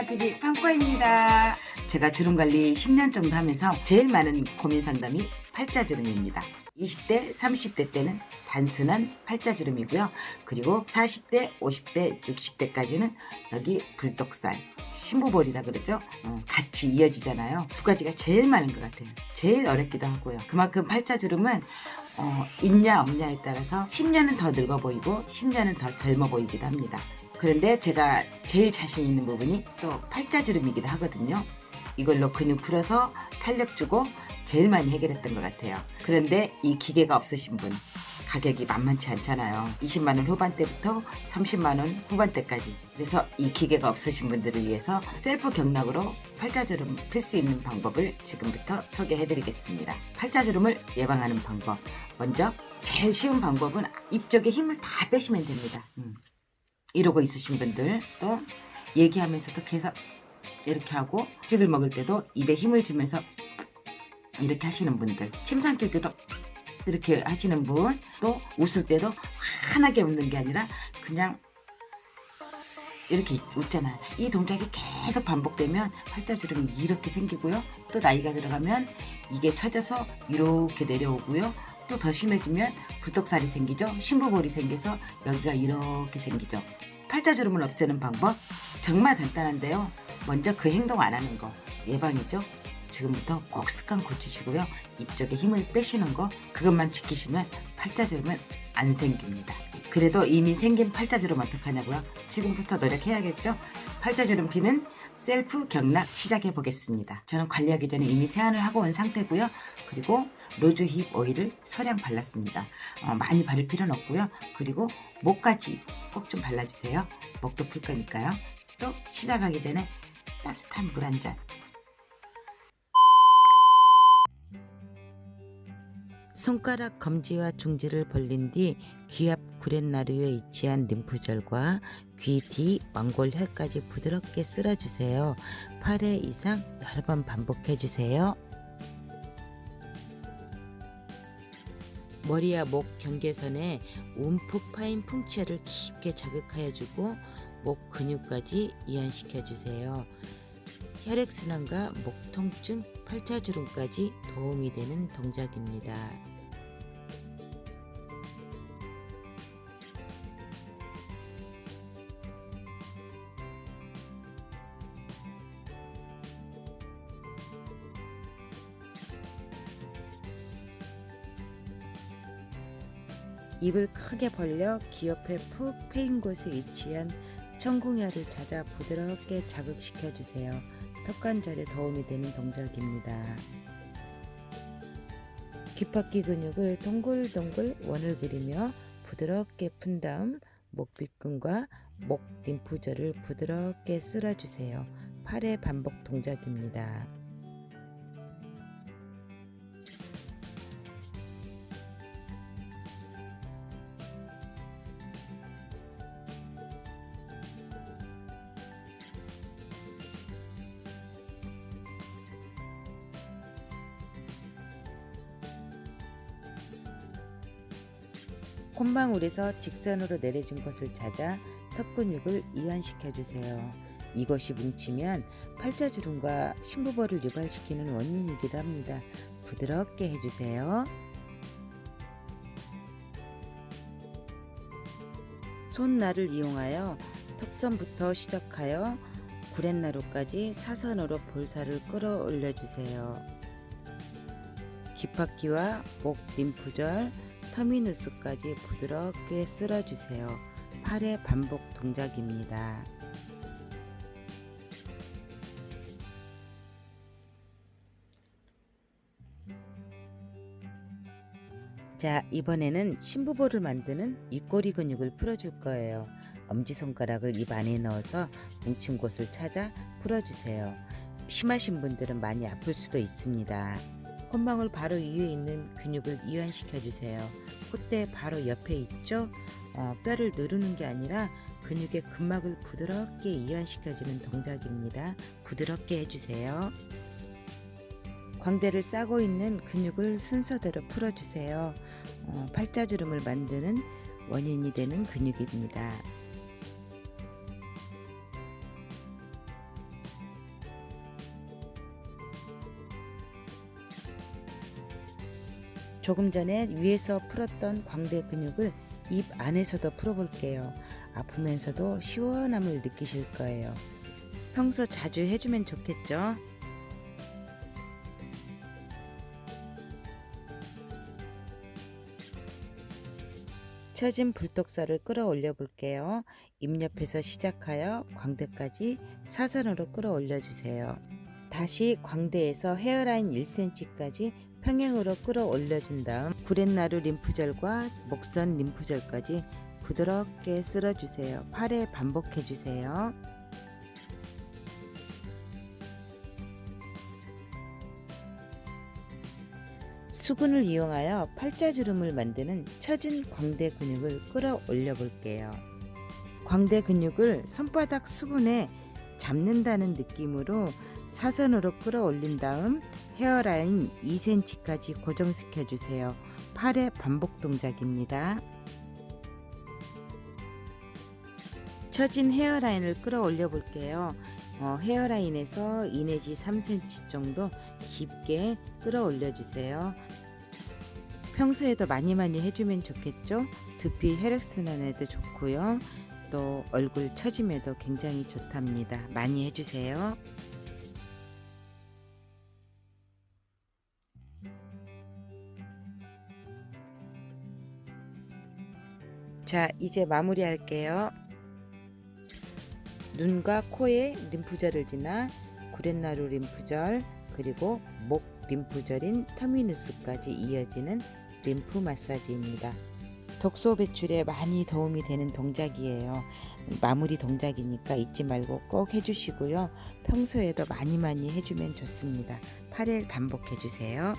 마마TV 빵꾸입니다. 제가 주름 관리 10년 정도 하면서 제일 많은 고민 상담이 팔자주름입니다. 20대, 30대 때는 단순한 팔자주름이고요. 그리고 40대, 50대, 60대까지는 여기 불독살, 신부볼이라 그러죠. 어, 같이 이어지잖아요. 두 가지가 제일 많은 것 같아요. 제일 어렵기도 하고요. 그만큼 팔자주름은 어, 있냐 없냐에 따라서 10년은 더 늙어 보이고 10년은 더 젊어 보이기도 합니다. 그런데 제가 제일 자신 있는 부분이 또 팔자주름이기도 하거든요. 이걸로 근육 풀어서 탄력 주고 제일 많이 해결했던 것 같아요. 그런데 이 기계가 없으신 분 가격이 만만치 않잖아요. 20만 원 후반대부터 30만 원 후반대까지. 그래서 이 기계가 없으신 분들을 위해서 셀프 경락으로 팔자주름 풀 수 있는 방법을 지금부터 소개해드리겠습니다. 팔자주름을 예방하는 방법. 먼저 제일 쉬운 방법은 입쪽에 힘을 다 빼시면 됩니다. 음. 이러고 있으신 분들 또 얘기하면서도 계속 이렇게 하고 찍을 먹을 때도 입에 힘을 주면서 이렇게 하시는 분들 침 삼킬 때도 이렇게 하시는 분 또 웃을 때도 환하게 웃는 게 아니라 그냥 이렇게 웃잖아요. 이 동작이 계속 반복되면 팔자주름이 이렇게 생기고요. 또 나이가 들어가면 이게 처져서 이렇게 내려오고요. 또 더 심해지면 불독살이 생기죠. 신부볼이 생겨서 여기가 이렇게 생기죠. 팔자주름을 없애는 방법 정말 간단한데요. 먼저 그 행동 안 하는 거 예방이죠. 지금부터 꼭 습관 고치시고요. 입쪽에 힘을 빼시는 거 그것만 지키시면 팔자주름은 안 생깁니다. 그래도 이미 생긴 팔자주름 어떡하냐고요? 지금부터 노력해야겠죠? 팔자주름 피는 셀프 경락 시작해 보겠습니다. 저는 관리하기 전에 이미 세안을 하고 온 상태고요. 그리고 로즈 힙 오일을 소량 발랐습니다. 어, 많이 바를 필요는 없고요. 그리고 목까지 꼭 좀 발라주세요. 목도 풀 거니까요. 또 시작하기 전에 따뜻한 물 한 잔. 손가락 검지와 중지를 벌린 뒤귀앞 구렛나루에 위치한 림프절과 귀뒤 왕골혈까지 부드럽게 쓸어주세요. 8회 이상 여러 번 반복해주세요. 머리와 목 경계선에 움푹 파인 풍채를 깊게 자극하여주고 목 근육까지 이완시켜주세요. 혈액순환과 목 통증, 팔자주름까지 도움이 되는 동작입니다. 입을 크게 벌려 귀 옆에 푹 패인 곳에 위치한 천궁혈을 찾아 부드럽게 자극시켜 주세요. 턱 관절에 도움이 되는 동작입니다. 귓바퀴 근육을 동글동글 원을 그리며 부드럽게 푼 다음 목빗근과 목 림프절을 부드럽게 쓸어주세요. 8회 반복 동작입니다. 콧망울에서 직선으로 내려진 것을 찾아 턱 근육을 이완시켜 주세요. 이것이 뭉치면 팔자주름과 심부볼을 유발시키는 원인이기도 합니다. 부드럽게 해주세요. 손날을 이용하여 턱선부터 시작하여 구렛나루까지 사선으로 볼살을 끌어올려 주세요. 귓바퀴와 목 림프절, 터미누스까지 부드럽게 쓸어주세요. 8회 반복 동작입니다. 자, 이번에는 심부볼을 만드는 입꼬리 근육을 풀어줄 거예요. 엄지손가락을 입 안에 넣어서 뭉친 곳을 찾아 풀어주세요. 심하신 분들은 많이 아플 수도 있습니다. 콧망울 바로 위에 있는 근육을 이완시켜 주세요. 콧대 바로 옆에 있죠? 어, 뼈를 누르는 게 아니라 근육의 근막을 부드럽게 이완시켜 주는 동작입니다. 부드럽게 해주세요. 광대를 싸고 있는 근육을 순서대로 풀어주세요. 어, 팔자주름을 만드는 원인이 되는 근육입니다. 조금 전에 위에서 풀었던 광대 근육을 입 안에서도 풀어볼게요. 아프면서도 시원함을 느끼실 거예요. 평소 자주 해주면 좋겠죠? 처진 불독살을 끌어올려 볼게요. 입 옆에서 시작하여 광대까지 사선으로 끌어올려 주세요. 다시 광대에서 헤어라인 1cm까지 평행으로 끌어올려 준 다음 구렛나루 림프절과 목선 림프절까지 부드럽게 쓸어 주세요. 8회 반복해 주세요. 수근을 이용하여 팔자주름을 만드는 처진 광대 근육을 끌어올려 볼게요. 광대 근육을 손바닥 수근에 잡는다는 느낌으로 사선으로 끌어올린 다음 헤어라인 2cm까지 고정시켜 주세요. 8회 반복 동작입니다. 처진 헤어라인을 끌어올려 볼게요. 어, 헤어라인에서 2 내지 3cm 정도 깊게 끌어올려 주세요. 평소에도 많이 많이 해주면 좋겠죠. 두피 혈액순환에도 좋고요. 또 얼굴 처짐에도 굉장히 좋답니다. 많이 해주세요. 자, 이제 마무리 할게요. 눈과 코의 림프절을 지나 구렛나루 림프절 그리고 목 림프절인 터미누스까지 이어지는 림프 마사지입니다. 독소 배출에 많이 도움이 되는 동작이에요. 마무리 동작이니까 잊지 말고 꼭 해주시고요. 평소에도 많이 많이 해주면 좋습니다. 8일 반복해 주세요.